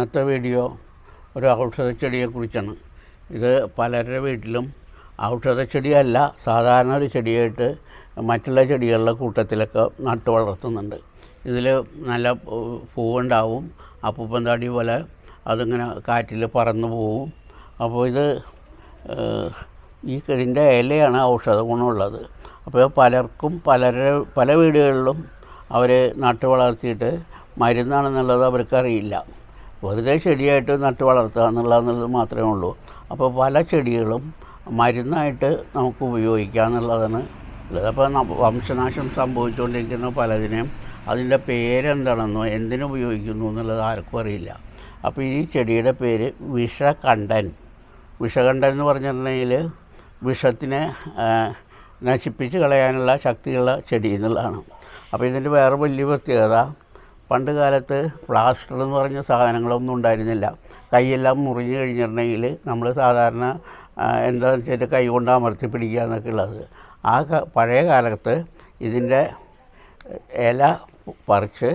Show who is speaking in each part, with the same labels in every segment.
Speaker 1: ഇന്നത്തെ വീഡിയോ ഒരു ഔഷധച്ചെടിയെക്കുറിച്ചാണ് ഇത് പലരുടെ വീട്ടിലും ഔഷധച്ചെടിയല്ല സാധാരണ ഒരു ചെടിയായിട്ട് മറ്റുള്ള ചെടികളുടെ കൂട്ടത്തിലൊക്കെ നട്ടു വളർത്തുന്നുണ്ട്. ഇതിൽ നല്ല പൂവുണ്ടാവും അപ്പൂപ്പൻ തടി പോലെ അതിങ്ങനെ കാറ്റിൽ പറന്നു പോവും. അപ്പോൾ ഇത് ഈ ഇതിന്റെ ഇലയാണ് ഔഷധ ഗുണമുള്ളത്. അപ്പോൾ പലർക്കും പലരുടെ പല വീടുകളിലും അവർ നട്ടു വളർത്തിയിട്ട് മരുന്നാണെന്നുള്ളത് അവർക്കറിയില്ല. വെറുതെ ചെടിയായിട്ട് നട്ട് വളർത്തുക എന്നുള്ളത് മാത്രമേ ഉള്ളൂ. അപ്പോൾ പല ചെടികളും മരുന്നായിട്ട് നമുക്ക് ഉപയോഗിക്കുക എന്നുള്ളതാണ് അപ്പോൾ വംശനാശം സംഭവിച്ചുകൊണ്ടിരിക്കുന്ന പലതിനെയും അതിന്റെ പേരെന്താണെന്നോ എന്തിനു ഉപയോഗിക്കുന്നു എന്നുള്ളത് ആർക്കും അറിയില്ല. അപ്പോൾ ഈ ചെടിയുടെ പേര് വിഷകണ്ഠൻ. വിഷകണ്ഠൻ എന്ന് പറഞ്ഞിട്ടുണ്ടെങ്കിൽ വിഷത്തിനെ നശിപ്പിച്ച് കളയാനുള്ള ശക്തിയുള്ള ചെടി എന്നുള്ളതാണ്. അപ്പോൾ ഇതിന്റെ വേറെ വലിയ പ്രത്യേകത പണ്ട് കാലത്ത് പ്ലാസ്റ്റർ എന്ന് പറഞ്ഞ സാധനങ്ങളൊന്നും ഉണ്ടായിരുന്നില്ല. കൈയെല്ലാം മുറിഞ്ഞു കഴിഞ്ഞിട്ടുണ്ടെങ്കിൽ നമ്മൾ സാധാരണ എന്താണെന്ന് വെച്ചാൽ കൈ കൊണ്ട് അമർത്തി പിടിക്കുക എന്നൊക്കെ ഉള്ളത്. ആ പഴയ കാലത്ത് ഇതിന്റെ ഇല പറിച്ച്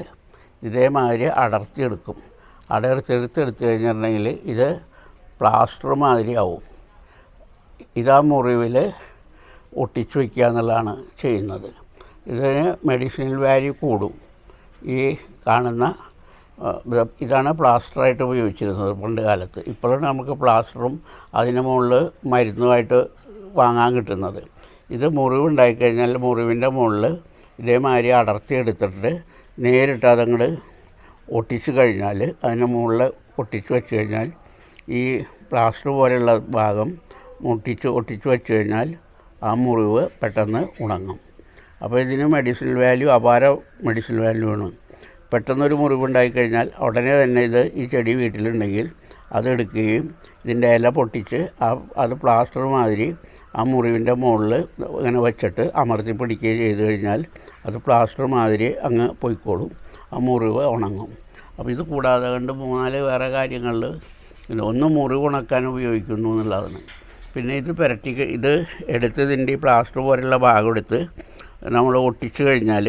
Speaker 1: ഇതേമാതിരി അടർത്തിയെടുക്കും. അടർത്തിയെടുത്തെടുത്ത് കഴിഞ്ഞിട്ടുണ്ടെങ്കിൽ ഇത് പ്ലാസ്റ്റർ മാതിരിയാവും. ഇതാ മുറിവിൽ ഒട്ടിച്ചു വയ്ക്കുക എന്നുള്ളതാണ് ചെയ്യുന്നത്. ഇതിന് മെഡിസിനൽ വാല്യൂ കൂടും. ഈ കാണുന്ന ഇതാണ് പ്ലാസ്റ്ററായിട്ട് ഉപയോഗിച്ചിരുന്നത് പണ്ട് കാലത്ത്. ഇപ്പോഴാണ് നമുക്ക് പ്ലാസ്റ്ററും അതിന് മുകളിൽ മരുന്നുമായിട്ട് വാങ്ങാൻ കിട്ടുന്നത്. ഇത് മുറിവുണ്ടായിക്കഴിഞ്ഞാൽ മുറിവിന്റെ മുകളിൽ ഇതേമാതിരി അടർത്തി എടുത്തിട്ട് നേരിട്ട് അതങ്ങോട്ട് ഒട്ടിച്ചു കഴിഞ്ഞാൽ അതിന് മുകളിൽ ഒട്ടിച്ചു വെച്ച് കഴിഞ്ഞാൽ ഈ പ്ലാസ്റ്റർ പോലെയുള്ള ഭാഗം മുട്ടിച്ച് ഒട്ടിച്ചു വെച്ച് കഴിഞ്ഞാൽ ആ മുറിവ് പെട്ടെന്ന് ഉണങ്ങും. അപ്പോൾ ഇതിന് മെഡിസിനൽ വാല്യൂ അപാര മെഡിസിനൽ വാല്യൂ ആണ്. പെട്ടെന്നൊരു മുറിവുണ്ടായി കഴിഞ്ഞാൽ ഉടനെ തന്നെ ഇത് ഈ ചെടി വീട്ടിലുണ്ടെങ്കിൽ അതെടുക്കുകയും ഇതിന്റെ ഇല പൊട്ടിച്ച് ആ അത് പ്ലാസ്റ്റർ മാതിരി ആ മുറിവിന്റെ മുകളിൽ ഇങ്ങനെ വെച്ചിട്ട് അമർത്തി പിടിക്കുകയും ചെയ്ത് കഴിഞ്ഞാൽ അത് പ്ലാസ്റ്റർ മാതിരി അങ്ങ് പൊയ്ക്കോളും. ആ മുറിവ് ഉണങ്ങും. അപ്പോൾ ഇത് കൂടാതെ കണ്ട് മൂന്നാൽ വേറെ കാര്യങ്ങളിൽ ഒന്ന് മുറിവ് ഉണക്കാൻ ഉപയോഗിക്കുന്നു എന്നുള്ളതാണ്. പിന്നെ ഇത് പുരട്ടി ഇത് എടുത്തതിന്റെ ഈ പ്ലാസ്റ്റർ പോലുള്ള ഭാഗം എടുത്ത് നമ്മൾ ഒട്ടിച്ചു കഴിഞ്ഞാൽ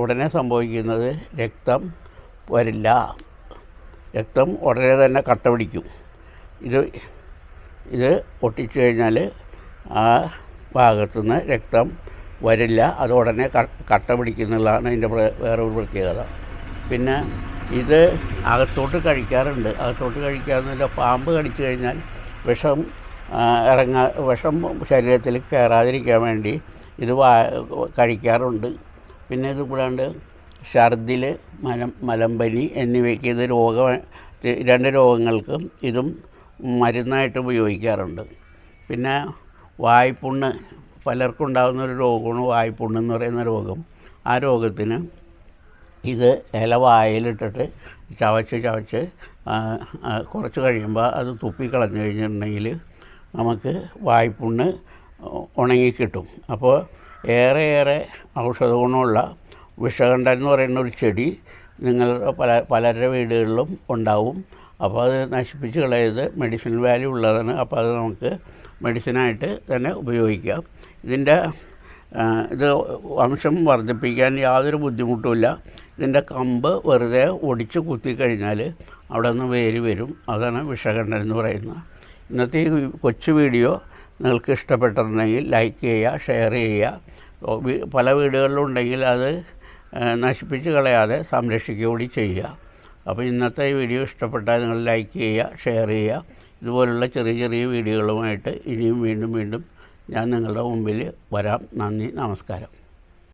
Speaker 1: ഉടനെ സംഭവിക്കുന്നത് രക്തം വരില്ല. രക്തം ഉടനെ തന്നെ കട്ട പിടിക്കും. ഇത് ഇത് ഒട്ടിച്ചു കഴിഞ്ഞാൽ ആ ഭാഗത്തു നിന്ന് രക്തം വരില്ല. അത് ഉടനെ കട്ട പിടിക്കുന്നുള്ളതാണ് അതിന്റെ വേറൊരു പ്രത്യേകത. പിന്നെ ഇത് അകത്തോട്ട് കഴിക്കാറുണ്ട്. അകത്തോട്ട് കഴിക്കാമെന്നില്ല പാമ്പ് കടിച്ചു കഴിഞ്ഞാൽ വിഷം ഇറങ്ങാ വിഷം ശരീരത്തിൽ കയറാതിരിക്കാൻ വേണ്ടി ഇത് വാ കഴിക്കാറുണ്ട്. പിന്നെ ഇത് കൂടാണ്ട് ഛർദിൽ മലം മലമ്പനി എന്നിവയ്ക്ക് ഇത് രോഗ രണ്ട് രോഗങ്ങൾക്കും ഇതും മരുന്നായിട്ട് ഉപയോഗിക്കാറുണ്ട്. പിന്നെ വായ്പുണ്ണ് പലർക്കും ഉണ്ടാകുന്ന ഒരു രോഗമാണ് വായ്പുണ്ണ് എന്ന് പറയുന്ന രോഗം. ആ രോഗത്തിന് ഇത് ഇല വായിലിട്ടിട്ട് ചവച്ച് ചവച്ച് കുറച്ച് കഴിയുമ്പോൾ അത് തുപ്പിക്കളഞ്ഞു കഴിഞ്ഞിട്ടുണ്ടെങ്കിൽ നമുക്ക് വായ്പുണ്ണ് ഉണങ്ങിക്കിട്ടും. അപ്പോൾ ഏറെ ഏറെ ഔഷധ ഗുണമുള്ള വിഷകണ്ഠൻ എന്ന് പറയുന്ന ഒരു ചെടി നിങ്ങൾ പല പലരുടെ വീടുകളിലും ഉണ്ടാവും. അപ്പോൾ അത് നശിപ്പിച്ച് കളയത് മെഡിസിൻ വാല്യൂ ഉള്ളതാണ്. അപ്പോൾ അത് നമുക്ക് മെഡിസിനായിട്ട് തന്നെ ഉപയോഗിക്കാം. ഇതിന്റെ ഇത് വംശം വർദ്ധിപ്പിക്കാൻ യാതൊരു ബുദ്ധിമുട്ടുമില്ല. ഇതിന്റെ കമ്പ് വെറുതെ ഒടിച്ച് കുത്തിക്കഴിഞ്ഞാൽ അവിടെ നിന്ന് വേര് വരും. അതാണ് വിഷകണ്ഠൻ എന്ന് പറയുന്നത്. ഇന്നത്തെ ഈ കൊച്ചു വീഡിയോ നിങ്ങൾക്ക് ഇഷ്ടപ്പെട്ടിട്ടുണ്ടെങ്കിൽ ലൈക്ക് ചെയ്യുക ഷെയർ ചെയ്യുക. പല വീടുകളിലും ഉണ്ടെങ്കിൽ അത് നശിപ്പിച്ച് കളയാതെ സംരക്ഷിക്കുക കൂടി ചെയ്യുക. അപ്പോൾ ഇന്നത്തെ ഈ വീഡിയോ ഇഷ്ടപ്പെട്ടാൽ നിങ്ങൾ ലൈക്ക് ചെയ്യുക ഷെയർ ചെയ്യുക. ഇതുപോലുള്ള ചെറിയ ചെറിയ വീഡിയോകളുമായിട്ട് ഇനിയും വീണ്ടും വീണ്ടും ഞാൻ നിങ്ങളുടെ മുമ്പിൽ വരാം. നന്ദി നമസ്കാരം.